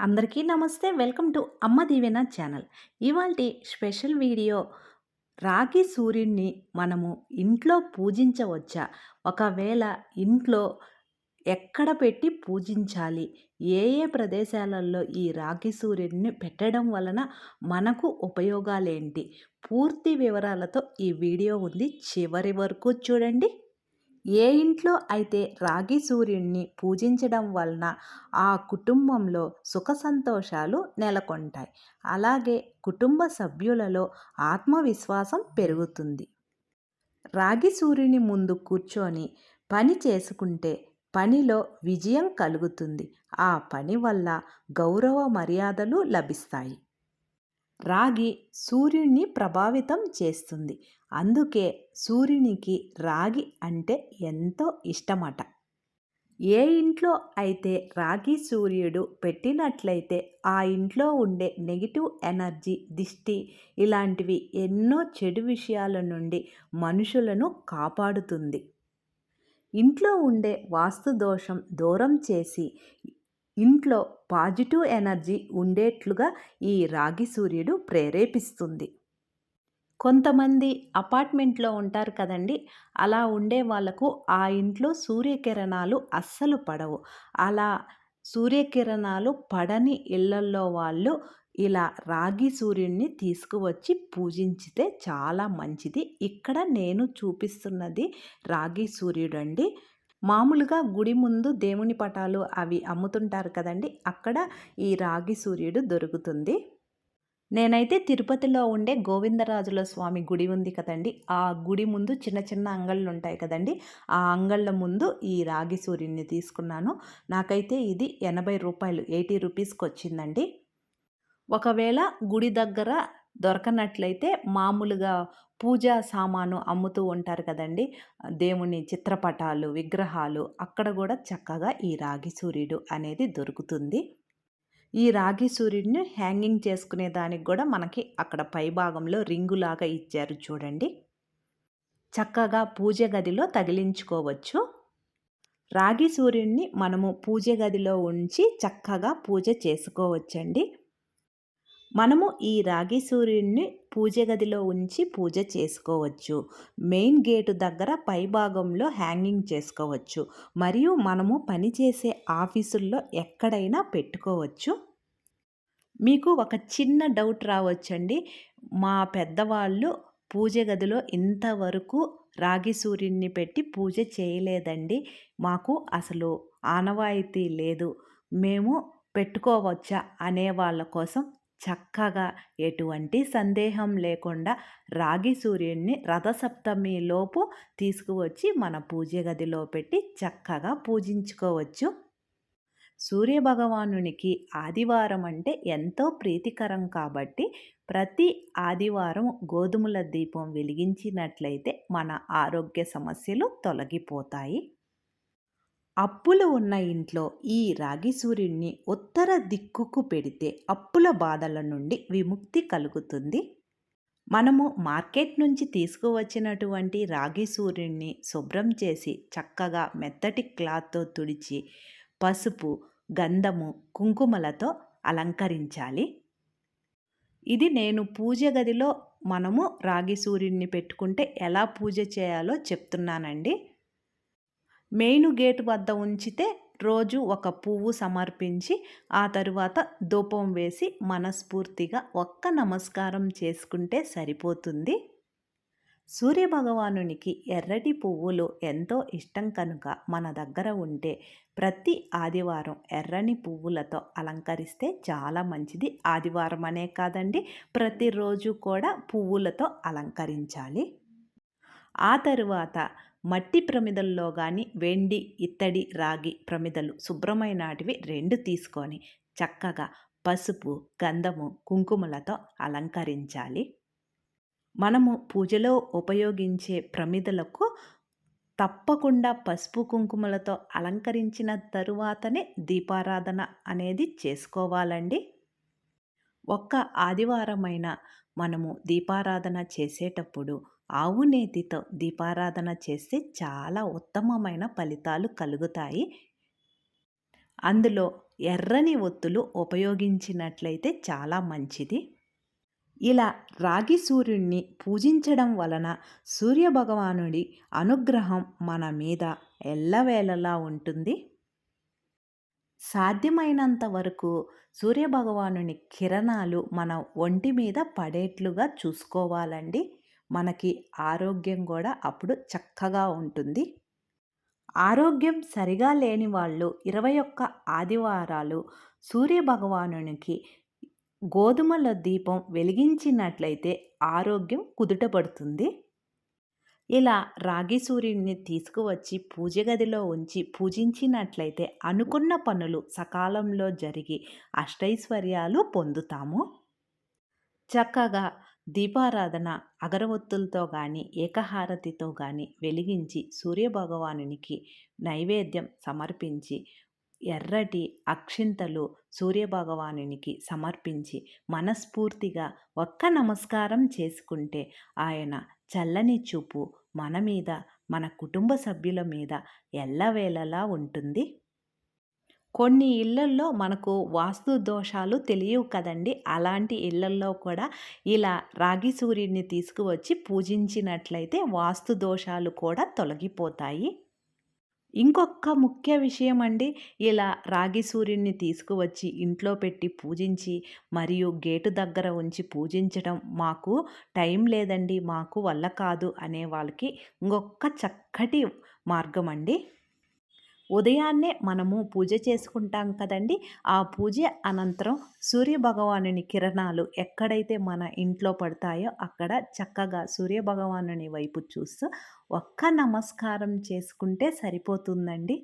అందరికీ నమస్తే. Welcome to Amma Deevena channel. ఇవాల్టి స్పెషల్ వీడియో రాగి సూర్యుడిని మనము ఇంట్లో పూజించవచ్చా? ఒకవేళ ఇంట్లో ఎక్కడ పెట్టి పూజించాలి? ఏ ఏ ప్రదేశాలలో ఈ రాగి సూర్యుడిని పెట్టడం వలన మనకు ఉపయోగాలేంటి? పూర్తి వివరాలతో ఈ వీడియో ఉంది. చివరి వరకు చూడండి. ఏ ఇంట్లో అయితే రాగి సూర్యుడిని పూజించడం వలన ఆ కుటుంబంలో సుఖ సంతోషాలు నెలకొంటాయి. అలాగే కుటుంబ సభ్యులలో ఆత్మవిశ్వాసం పెరుగుతుంది. రాగి సూర్యుని ముందు కూర్చొని పని చేసుకుంటే పనిలో విజయం కలుగుతుంది. ఆ పని వల్ల గౌరవ మర్యాదలు లభిస్తాయి. రాగి సూర్యుడిని ప్రభావితం చేస్తుంది. అందుకే సూర్యునికి రాగి అంటే ఎంతో ఇష్టమట. ఏ ఇంట్లో అయితే రాగి సూర్యుడు పెట్టినట్లయితే ఆ ఇంట్లో ఉండే నెగిటివ్ ఎనర్జీ దిష్టి ఇలాంటివి ఎన్నో చెడు విషయాల నుండి మనుషులను కాపాడుతుంది. ఇంట్లో ఉండే వాస్తు దోషం దూరం చేసి ఇంట్లో పాజిటివ్ ఎనర్జీ ఉండేట్లుగా ఈ రాగి సూర్యుడు ప్రేరేపిస్తుంది. కొంతమంది అపార్ట్మెంట్లో ఉంటారు కదండి. అలా ఉండే వాళ్ళకు ఆ ఇంట్లో సూర్యకిరణాలు అస్సలు పడవు. అలా సూర్యకిరణాలు పడని ఇళ్ళల్లో వాళ్ళు ఇలా రాగి సూర్యుడిని తీసుకువచ్చి పూజించితే చాలా మంచిది. ఇక్కడ నేను చూపిస్తున్నది రాగి సూర్యుడు అండి మామూలుగా గుడి ముందు దేవుని పటాలు అవి అమ్ముతుంటారు కదండి అక్కడ ఈ రాగి సూర్యుడు దొరుకుతుంది. నేనైతే తిరుపతిలో ఉండే గోవిందరాజుల స్వామి గుడి ఉంది కదండి ఆ గుడి ముందు చిన్న చిన్న అంగళ్ళు ఉంటాయి కదండి ఆ అంగళ్ళ ముందు ఈ రాగి సూర్యుడిని తీసుకున్నాను. నాకైతే ఇది ఎనభై రూపాయలు ఎయిటీ రూపీస్కి వచ్చిందండి. ఒకవేళ గుడి దగ్గర దొరకనట్లయితే మామూలుగా పూజా సామాను అమ్ముతూ ఉంటారు కదండి. దేవుని చిత్రపటాలు విగ్రహాలు అక్కడ కూడా చక్కగా ఈ రాగి సూర్యుడు అనేది దొరుకుతుంది. ఈ రాగి సూర్యుడిని హ్యాంగింగ్ చేసుకునే దానికి కూడా మనకి అక్కడ పై భాగంలో రింగులాగా ఇచ్చారు చూడండి. చక్కగా పూజ గదిలో తగిలించుకోవచ్చు. రాగి సూర్యుడిని మనము పూజ గదిలో ఉంచి చక్కగా పూజ చేసుకోవచ్చండి. మనము ఈ రాగి సూర్యుడిని పూజ గదిలో ఉంచి పూజ చేసుకోవచ్చు. మెయిన్ గేటు దగ్గర పై భాగంలో హ్యాంగింగ్ చేసుకోవచ్చు. మరియు మనము పనిచేసే ఆఫీసుల్లో ఎక్కడైనా పెట్టుకోవచ్చు. మీకు ఒక చిన్న డౌట్ రావచ్చండి. మా పెద్దవాళ్ళు పూజ గదిలో ఇంతవరకు రాగి సూర్యుడిని పెట్టి పూజ చేయలేదండి. మాకు అసలు ఆనవాయితీ లేదు. మేము పెట్టుకోవచ్చా అనే వాళ్ళ కోసం చక్కగా ఎటువంటి సందేహం లేకుండా రాగి సూర్యుడిని రథసప్తమిలోపు తీసుకువచ్చి మన పూజ గదిలో పెట్టి చక్కగా పూజించుకోవచ్చు. సూర్యభగవానునికి ఆదివారం అంటే ఎంతో ప్రీతికరం కాబట్టి ప్రతి ఆదివారం గోధుమల దీపం వెలిగించినట్లయితే మన ఆరోగ్య సమస్యలు తొలగిపోతాయి. అప్పులు ఉన్న ఇంట్లో ఈ రాగి సూర్యుడిని ఉత్తర దిక్కుకు పెడితే అప్పుల బాధల నుండి విముక్తి కలుగుతుంది. మనము మార్కెట్ నుంచి తీసుకువచ్చినటువంటి రాగి సూర్యుడిని శుభ్రం చేసి చక్కగా మెత్తటి క్లాత్తో తుడిచి పసుపు గంధము కుంకుమలతో అలంకరించాలి. ఇది నేను పూజ గదిలో మనము రాగి సూర్యుడిని పెట్టుకుంటే ఎలా పూజ చేయాలో చెప్తున్నానండి. మెయిన్ గేట్ వద్ద ఉంచితే రోజు ఒక పువ్వు సమర్పించి ఆ తరువాత ధూపం వేసి మనస్ఫూర్తిగా ఒక్క నమస్కారం చేసుకుంటే సరిపోతుంది. సూర్యభగవానునికి ఎర్రటి పువ్వులు ఎంతో ఇష్టం కనుక మన దగ్గర ఉంటే ప్రతి ఆదివారం ఎర్రని పువ్వులతో అలంకరిస్తే చాలా మంచిది. ఆదివారం అనే కాదండి ప్రతిరోజు కూడా పువ్వులతో అలంకరించాలి. ఆ తరువాత మట్టి ప్రమిదల్లో కానీ వెండి ఇత్తడి రాగి ప్రమిదలు శుభ్రమైనటివి రెండు తీసుకొని చక్కగా పసుపు గంధము కుంకుమలతో అలంకరించాలి. మనము పూజలో ఉపయోగించే ప్రమిదలకు తప్పకుండా పసుపు కుంకుమలతో అలంకరించిన తరువాతనే దీపారాధన అనేది చేసుకోవాలండి. ఒక్క ఆదివారమైన మనము దీపారాధన చేసేటప్పుడు ఆవు నేతితో దీపారాధన చేస్తే చాలా ఉత్తమమైన ఫలితాలు కలుగుతాయి. అందులో ఎర్రని ఒత్తులు ఉపయోగించినట్లయితే చాలా మంచిది. ఇలా రాగి సూర్యుడిని పూజించడం వలన సూర్యభగవానుడి అనుగ్రహం మన మీద ఎల్లవేళలా ఉంటుంది. సాధ్యమైనంత వరకు సూర్యభగవానుని కిరణాలు మన ఒంటి మీద పడేట్లుగా చూసుకోవాలండి. మనకి ఆరోగ్యం కూడా అప్పుడు చక్కగా ఉంటుంది. ఆరోగ్యం సరిగా లేని వాళ్ళు ఇరవై ఒక్క ఆదివారాలు సూర్యభగవానునికి గోధుమల దీపం వెలిగించినట్లయితే ఆరోగ్యం కుదుటపడుతుంది. ఇలా రాగి సూర్యుడిని తీసుకువచ్చి పూజ గదిలో ఉంచి పూజించినట్లయితే అనుకున్న పనులు సకాలంలో జరిగి అష్టైశ్వర్యాలు పొందుతాము. చక్కగా దీపారాధన అగరవత్తులతో కానీ ఏకహారతితో కానీ వెలిగించి సూర్యభగవానునికి నైవేద్యం సమర్పించి ఎర్రటి అక్షింతలు సూర్యభగవానునికి సమర్పించి మనస్ఫూర్తిగా ఒక్క నమస్కారం చేసుకుంటే ఆయన చల్లని చూపు మన మీద మన కుటుంబ సభ్యుల మీద ఎల్లవేళలా ఉంటుంది. కొన్ని ఇళ్ళల్లో మనకు వాస్తు దోషాలు తెలియవు కదండి. అలాంటి ఇళ్ళల్లో కూడా ఇలా రాగి సూర్యుడిని తీసుకువచ్చి పూజించినట్లయితే వాస్తు దోషాలు కూడా తొలగిపోతాయి. ఇంకొక ముఖ్య విషయం అండి ఇలా రాగి సూర్యుడిని తీసుకువచ్చి ఇంట్లో పెట్టి పూజించి మరియు గేటు దగ్గర ఉంచి పూజించడం మాకు టైం లేదండి మాకు వల్ల కాదు అనే వాళ్ళకి ఇంకొక చక్కటి మార్గం అండి ఉదయాన్నే మనము పూజ చేసుకుంటాం కదండి. ఆ పూజ అనంతరం సూర్యభగవానుని కిరణాలు ఎక్కడైతే మన ఇంట్లో పడతాయో అక్కడ చక్కగా సూర్యభగవానుని వైపు చూస్తూ ఒక్క నమస్కారం చేసుకుంటే సరిపోతుందండి.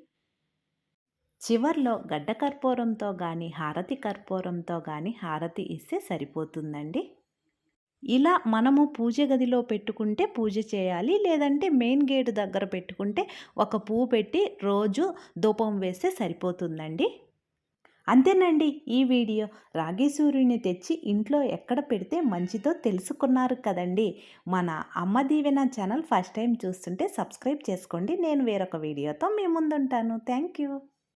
చివర్లో గడ్డ కర్పూరంతో కానీ హారతి కర్పూరంతో కానీ హారతి ఇస్తే సరిపోతుందండి. ఇలా మనము పూజ గదిలో పెట్టుకుంటే పూజ చేయాలి లేదంటే మెయిన్ గేట్ దగ్గర పెట్టుకుంటే ఒక పువ్వు పెట్టి రోజు ధూపం వేస్తే సరిపోతుందండి. అంతేనండి ఈ వీడియో. రాగి సూర్యుని తెచ్చి ఇంట్లో ఎక్కడ పెడితే మంచిదో తెలుసుకున్నారు కదండి. మన అమ్మ దీవెన ఛానల్ ఫస్ట్ టైం చూస్తుంటే సబ్స్క్రైబ్ చేసుకోండి. నేను వేరొక వీడియోతో మీ ముందుంటాను. Thank you.